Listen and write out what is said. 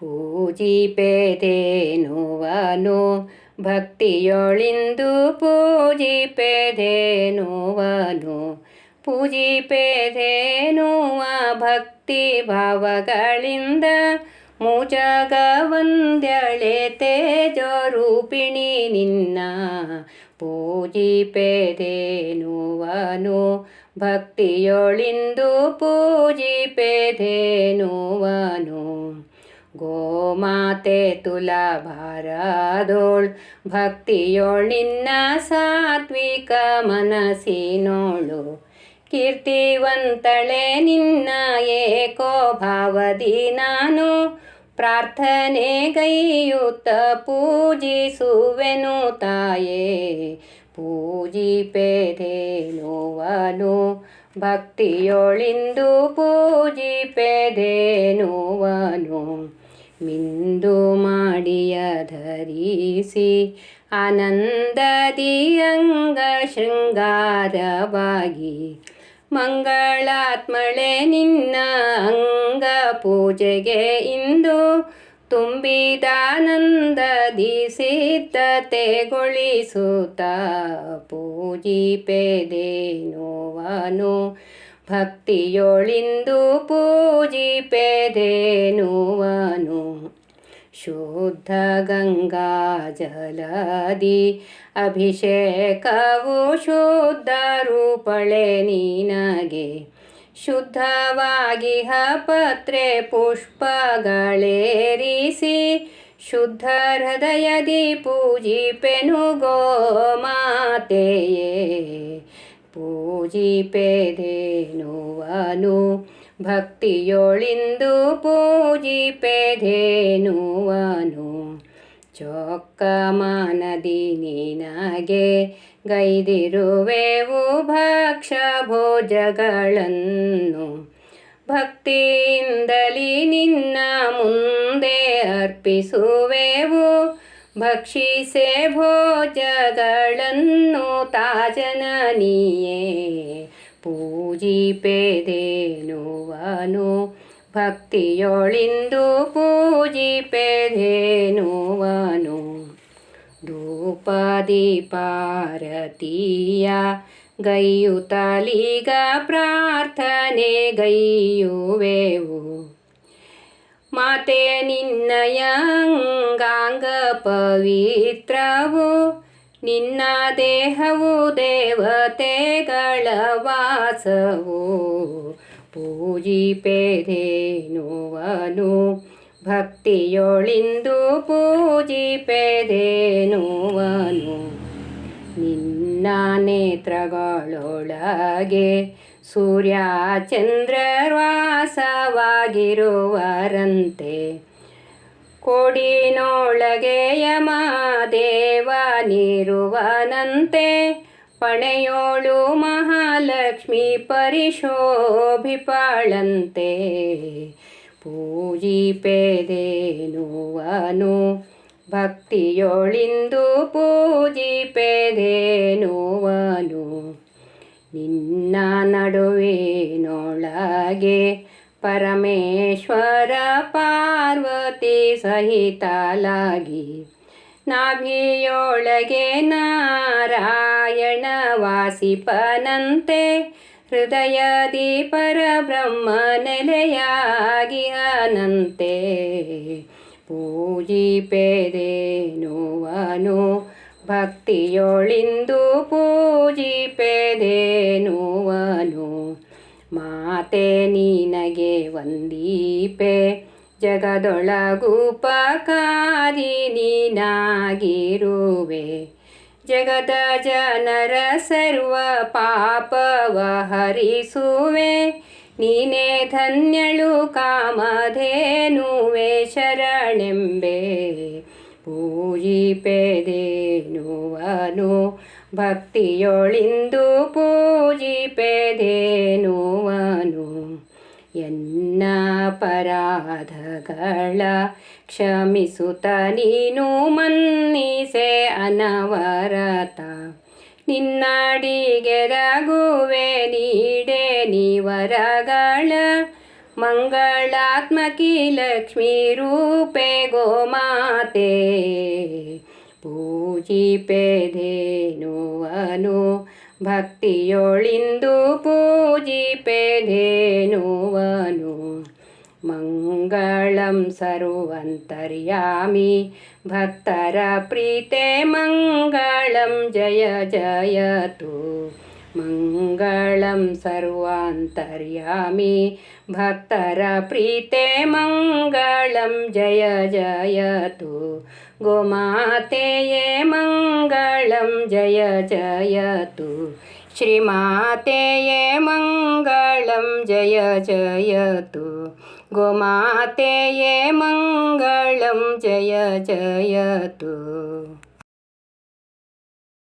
ಪೂಜಿಪೆದೇನುವನು ಭಕ್ತಿಯೊಳಿಂದು ಪೂಜಿಪೆದೇನುವನು. ಪೂಜಿಪೆದೇನುವ ಭಕ್ತಿ ಭಾವಗಳಿಂದ ಮುಜಗವಂದ್ಯಳೆ ತೇಜರೂಪಿಣಿ ನಿನ್ನ. ಪೂಜಿಪೆದೇನುವನು ಭಕ್ತಿಯೊಳಿಂದು ಪೂಜಿಪೆದೇನುವನು. ಗೋಮಾತೆ ತುಲಭಾರದೋಳ್ ಭಕ್ತಿಯೋಳ್ ನಿನ್ನ ಸಾತ್ವಿಕ ಮನಸ್ಸಿನೋಳು. ಕೀರ್ತಿವಂತಳೆ ನಿನ್ನ ಏಕೋ ಭಾವದಿ ನಾನು. ಪ್ರಾರ್ಥನೆ ಗೈಯುತ್ತ ಪೂಜಿಸುವೆನು ತಾಯೇ. ಪೂಜಿಪೆದೇನುವನು. ಭಕ್ತಿಯೊಳಿಂದು ಪೂಜಿಪೆದೇನುವನು. ಮಿಂದು ಮಾಡಿಯ ಧರಿಸಿ ಆನಂದದಿ ಅಂಗ ಶೃಂಗಾರವಾಗಿ ಮಂಗಳಾತ್ಮಳೆ ನಿನ್ನ ಅಂಗ ಪೂಜೆಗೆ ಇಂದು ತುಂಬಿದಾನಂದದಿ ಸಿದ್ಧತೆಗೊಳಿಸುತ್ತ ನೋವನು ಭಕ್ತಿಯೊಳಿಂದು ಪೂಜಿಪೆದೇನುವನು ಶುದ್ಧ ಗಂಗಾ ಜಲದಿ ಅಭಿಷೇಕವು ಶುದ್ಧ ರೂಪಳೆ ನೀನಗೆ. ಶುದ್ಧವಾಗಿ ಹಪತ್ರೆ ಪುಷ್ಪಗಳೇರಿಸಿ ಶುದ್ಧ ಹೃದಯದಿ ಪೂಜಿಪೆನು ಗೋ ಮಾತೆಯೇ. ಪೂಜಿಪೆದೇನುವನು ಭಕ್ತಿಯೊಳಿಂದು ಪೂಜಿಪೆದೇನುವನು ಚೊಕ್ಕ ಮಾನದಿ ನಿನಗೆ ಗೈದಿರುವೆವು ಭಕ್ಷ ಭೋಜಗಳನ್ನು ಭಕ್ತಿಯಿಂದಲಿ ನಿನ್ನ ಮುಂದೆ ಅರ್ಪಿಸುವೆವು. ಭಕ್ಷಿಸೆ ಭೋಜಗಳನ್ನು ತಾಜನನಿಯೇ ಪೂಜಿಪೆದೇನುವನು ಭಕ್ತಿಯೊಳಿಂದು ಪೂಜಿಪೆದೇನುವನು ಧೂಪದೀಪಾರತಿಯ ಗೈಯುತ್ತಲೀಗ ಪ್ರಾರ್ಥನೆ ಗೈಯುವೆವು ಮಾತೆ ನಿನ್ನಯ ಅಂಗಾಂಗ ಪವಿತ್ರವು ನಿನ್ನ ದೇಹವು ದೇವತೆಗಳ ವಾಸವು. ಪೂಜಿಪೆದೇನುವನು? ಭಕ್ತಿಯೊಳಿಂದು ಪೂಜಿಪೆದೇನುವನು? ನಿನ್ನ ನೇತ್ರಗಳೊಳಗೆ ಸೂರ್ಯ ಚಂದ್ರವಾಸವಾಗಿರುವರಂತೆ ಕೋಡಿನೊಳಗೆ ಯಮದೇವನಿರುವನಂತೆ ಪಣೆಯೋಳು ಮಹಾಲಕ್ಷ್ಮಿ ಪರಿಶೋಭಿಪಾಳಂತೆ ಪೂಜಿಪೆದೇನುವನು ಭಕ್ತಿಯೊಳಿಂದು ಪೂಜಿಪೆದೇನುವನು ನಿನ್ನ ನಡುವಿನೊಳಗೆ ಪರಮೇಶ್ವರ ಪಾರ್ವತಿ ಸಹಿತಲಾಗಿ ನಾಭಿಯೊಳಗೆ ನಾರಾಯಣ ವಾಸಿಪನಂತೆ ಹೃದಯದಿ ಪರಬ್ರಹ್ಮ ನೆಲೆಯಾಗಿ ಅನಂತೆ ಪೂಜಿಪೆದೇನುವನು ಭಕ್ತಿಯೊಳಿಂದು ಪೂಜಿಪೆದೇನುವನು ಮಾತೆ ನೀನಗೆ ವಂದೀಪೆ. ಜಗದೊಳಗುಪಕಾರಿ ನೀನಾಗಿರುವೆ. ಜಗದ ಜನರ ಸರ್ವ ಪಾಪವ ಹರಿಸುವೆ. ನೀನೇ ಧನ್ಯಳು ಕಾಮಧೇನುವೆ ಶರಣೆಂಬೆ. ಪೂಜಿಪೆದೇನುವನು? ಭಕ್ತಿಯೊಳಿಂದು ಪೂಜಿಪೆದೇನುವನು? ಎನ್ನ ಪರಾಧಗಳ ಕ್ಷಮಿಸುತ್ತ ನೀನು ಮನ್ನಿಸೆ ಅನವರತ. ನಿನ್ನಡಿಗೆ ರಘುವೆ ನೀಡೆ ನೀವರಗಳ मङ्गलात्मकी लक्ष्मीरूपे गोमाते पूजिपे धेनु अनु भक्तियोळिन्दु भक्तियोळिन्दुपूजीपे धेनुवनु मङ्गलं सर्वन्तर्यामि भक्तर प्रीते मङ्गलं जय जयतु मङ्गलं सर्वान्तर्यामि। भक्तरप्रीते मङ्गलं जय जयतु। गोमाते ये मङ्गलं जय जयतु। श्रीमाते ये मङ्गलं जय जयतु। गोमाते ये मङ्गलं जय जयतु।